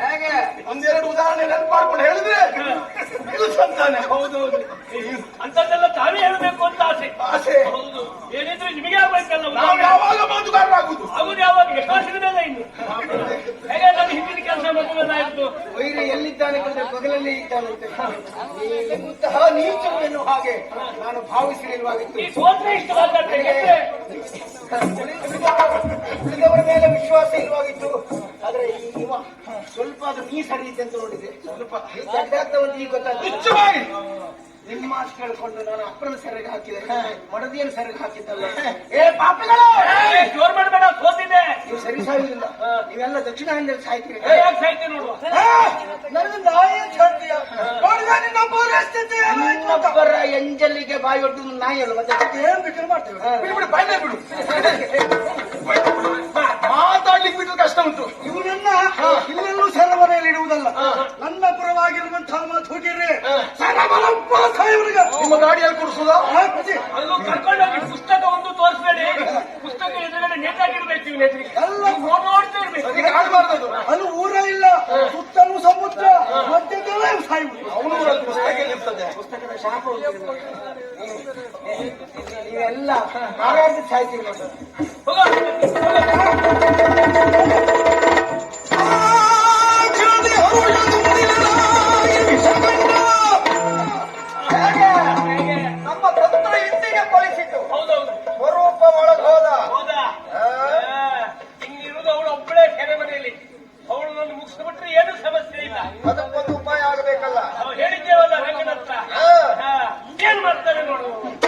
ಹೇಗೆ ಒಂದೆರಡು ಉದಾಹರಣೆ ನೆನಪು ಮಾಡ್ಕೊಂಡು ಹೇಳಿದ್ರೆ ಇದು ಸಂತಾನೆ ಹೌದೌದು ಅಂತದ್ದೆಲ್ಲ ತಾವೇ ಹೇಳಬೇಕು ಅಂತ ಆಸೆ ಹೌದು. ಏನಿದ್ರೆ ನಿಮಗೆ ಆಗ್ಬೇಕಲ್ಲ ನಾವು ಯಾವಾಗ ಮಾತುಗಾರರಾಗುದು ಆಗುದು ಯಾವಾಗ? ಎಷ್ಟೋ ಸಿಗದಲ್ಲ ಇನ್ನು ಹೇಗೆ ನಾನು ಹಿಂದಿನ ಕೆಲಸ ಮಗುವನ್ನಾಯ್ತು ವೈರಿ ಎಲ್ಲಿದ್ದಾನೆ ಕಂಡ್ರೆ ಬಗಲಲ್ಲಿ ಇದ್ದಾನಂತೆ ಇಂತಹ ನೀಚರು ಎನ್ನುವ ಹಾಗೆ ನಾನು ಭಾವಿಸಿರಲಿಲ್ವಾಗಿತ್ತು. ಈ ಸೋತ್ರ ಇಷ್ಟು ಉಳಿದವರ ಮೇಲೆ ವಿಶ್ವಾಸ ಇಲ್ವಾಗಿತ್ತು ಆದ್ರೆ ಇವ ಸ್ವಲ್ಪ ಅದು ನೀ ಸರಿ ಅಂತ ನೋಡಿದೆ. ಸ್ವಲ್ಪ ಈಗ ಗೊತ್ತಾಗ್ತದೆ ನಿಮ್ಮ ಮಾತು ಕೇಳ್ಕೊಂಡು ನಾನು ಅಪ್ಪನ ಸೆರೆಗೆ ಹಾಕಿದೆ. ಮಡದಿಯನ್ನು ಸೆರೆಗೆ ಹಾಕಿದ್ದಲ್ಲ. ಏ ಪಾಪಿಗಳು! ಜೋರ್ ಮಾಡಬೇಡ ಸೋತಿದ್ದೆ ನೀವು ಸರಿ ಸಾಯುವುದಿಲ್ಲ. ನೀವೆಲ್ಲ ದಕ್ಷಿಣ ಹಂದಲ್ಲಿ ಸಾಯ್ತೀರಿ. ಏ, ಯಾಕೆ ಸಾಯ್ತೆ ನೋಡುವ ನನಗೆ ನಾಯಿ ಅಂತ ಹೇಳ್ತೀಯ. ಇನ್ನೊಬ್ಬರ ಎಂಜಲಿಗೆ ಬಾಯಿ ಒಡ್ಡು ನಾಯಿ ಅಲ್ಲ ಮತ್ತೆ ಏನ್ ಬೇಕಾದ್ರೂ ಮಾಡ್ತೇವೆ. ಬಿಡು ಬಿಡು ಬಿಡು. ಸಾಯುವರಿಗೆ ನಿಮ್ಮ ಗಾಡಿಯಲ್ಲಿ ಕೂರಿಸುವುದಾ ಅಲ್ಲೂ ಕರ್ಕೊಂಡೋಗಿ ಪುಸ್ತಕ ಒಂದು ತೋರಿಸ್ಬೇಡಿ. ಪುಸ್ತಕ ಎದುರುಗಡೆ ನೇತಾಗಿರ್ಬೇಕು ನೀವು ನೋಡ್ ನೋಡ್ತಾ ಇರ್ಬೇಕು. ಅದಕ್ಕೆ ಆಡಬಾರ್ದು ಅದು. ಊರ ಇಲ್ಲ. ಸುತ್ತಲೂ ಸಮುದ್ರ. ಮಧ್ಯದಲ್ಲೇ ಸಾಯುವುದು ಅವನು ಊರಲ್ಲಿ ಪುಸ್ತಕ ಇರ್ತದೆ? ಪುಸ್ತಕದ ಶಾಪ ನೀವೆಲ್ಲ ಸಾಯ್ತೀವಿ ನೋಡುವ